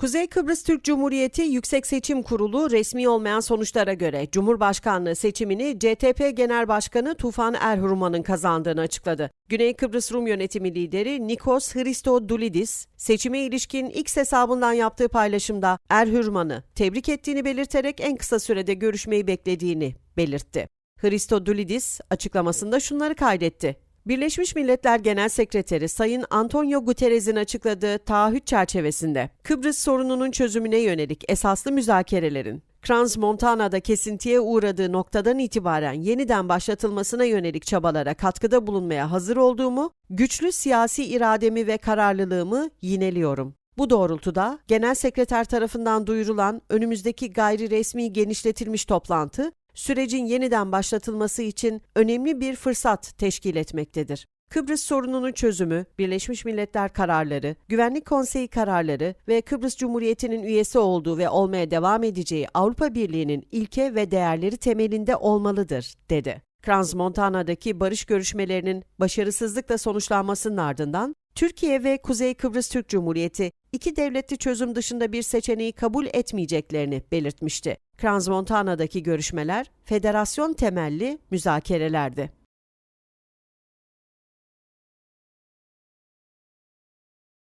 Kuzey Kıbrıs Türk Cumhuriyeti Yüksek Seçim Kurulu resmi olmayan sonuçlara göre Cumhurbaşkanlığı seçimini CTP Genel Başkanı Tufan Erhurman'ın kazandığını açıkladı. Güney Kıbrıs Rum Yönetimi lideri Nikos Christodoulidis, seçime ilişkin X hesabından yaptığı paylaşımda Erhurman'ı tebrik ettiğini belirterek en kısa sürede görüşmeyi beklediğini belirtti. Christodoulidis açıklamasında şunları kaydetti. Birleşmiş Milletler Genel Sekreteri Sayın Antonio Guterres'in açıkladığı taahhüt çerçevesinde Kıbrıs sorununun çözümüne yönelik esaslı müzakerelerin Trans Montana'da kesintiye uğradığı noktadan itibaren yeniden başlatılmasına yönelik çabalara katkıda bulunmaya hazır olduğumu, güçlü siyasi irademi ve kararlılığımı yineliyorum. Bu doğrultuda Genel Sekreter tarafından duyurulan önümüzdeki gayri resmi genişletilmiş toplantı sürecin yeniden başlatılması için önemli bir fırsat teşkil etmektedir. Kıbrıs sorununun çözümü, Birleşmiş Milletler kararları, Güvenlik Konseyi kararları ve Kıbrıs Cumhuriyeti'nin üyesi olduğu ve olmaya devam edeceği Avrupa Birliği'nin ilke ve değerleri temelinde olmalıdır, dedi. Transmontana'daki barış görüşmelerinin başarısızlıkla sonuçlanmasının ardından Türkiye ve Kuzey Kıbrıs Türk Cumhuriyeti iki devletli çözüm dışında bir seçeneği kabul etmeyeceklerini belirtmişti. Transmontana'daki görüşmeler federasyon temelli müzakerelerdi.